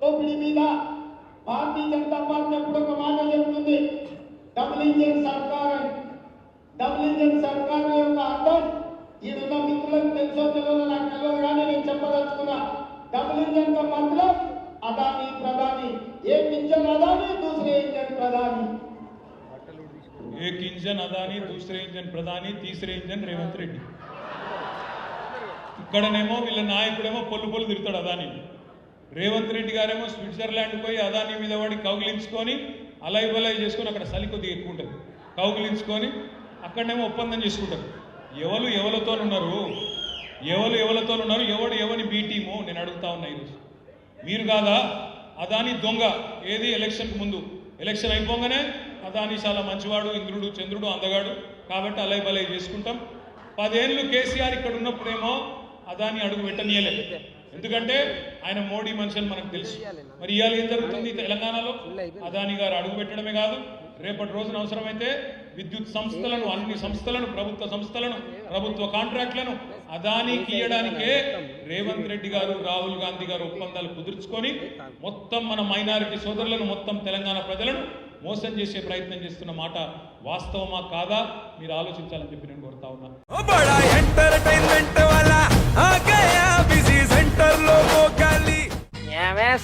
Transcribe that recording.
దోపిడీ మీద భారతీయ జనతా పార్టీ ఎప్పుడు ఒక మాట చెప్తుంది డబుల్ ఇంజిన్ సర్కార్ అని డబుల్ ఇంజిన్ సర్కార్ యొక్క అర్థం ఈడున్న మిత్రులకు తెలుసో తెలియదో నాకు తెలియదు కానీ నేను చెప్పదలుచుకున్నా డబుల్ ఇంజిన్ का मतलब अदानी प्रधानी एक इंजन अदानी दूसरे इंजन प्रधानी एक इंजन अदानी दूसरे इंजन प्रधानी तीसरे इंजन రేవంత్ రెడ్డి ఇక్కడనేమో వీళ్ళ నాయకుడేమో పొల్లు పొల్లు తిరుగుతాడు అదాని రేవంత్ రెడ్డి గారేమో స్విట్జర్లాండ్ పోయి అదాని మీద వాడి కౌగిలించుకొని అలై బలై చేసుకొని అక్కడ చలి కొద్దిగా ఎక్కువ ఉంటుంది. కౌగిలించుకొని అక్కడనేమో ఒప్పందం చేసుకుంటారు. ఎవరు ఎవరితో ఉన్నారు? ఎవరు ఎవరితో ఉన్నారు? ఎవడు ఎవని బీ టీము? నేను అడుగుతా ఉన్నా ఈరోజు. మీరు కాదా? అదాని దొంగ. ఏది? ఎలక్షన్కి ముందు. ఎలక్షన్ అయిపోగానే అదాని చాలా మంచివాడు ఇంద్రుడు చంద్రుడు అందగాడు. కాబట్టి అలై బలై చేసుకుంటాం. పదేళ్ళు కేసీఆర్ ఇక్కడ ఉన్నప్పుడేమో అదాని అడుగు పెట్టనీయలేదు ఎందుకంటే ఆయన మోడీ మనిషి అని మనకు తెలుసు. మరి ఇవాళ ఏం జరుగుతుంది తెలంగాణలో? అదాని గారు అడుగు పెట్టడమే కాదు. రేపటి రోజున అవసరమైతే విద్యుత్ సంస్థలను అన్ని సంస్థలను ప్రభుత్వ సంస్థలను ప్రభుత్వ కాంట్రాక్ట్లను అదానికి ఇయ్యడానికే రేవంత్ రెడ్డి గారు రాహుల్ గాంధీ గారు ఒప్పందాలు కుదుర్చుకొని మొత్తం మన మైనారిటీ సోదరులను మొత్తం తెలంగాణ ప్రజలను మోసం చేసే ప్రయత్నం చేస్తున్న మాట వాస్తవమా కాదా? మీరు ఆలోచించాలని చెప్పి నేను కోరుతా ఉన్నా.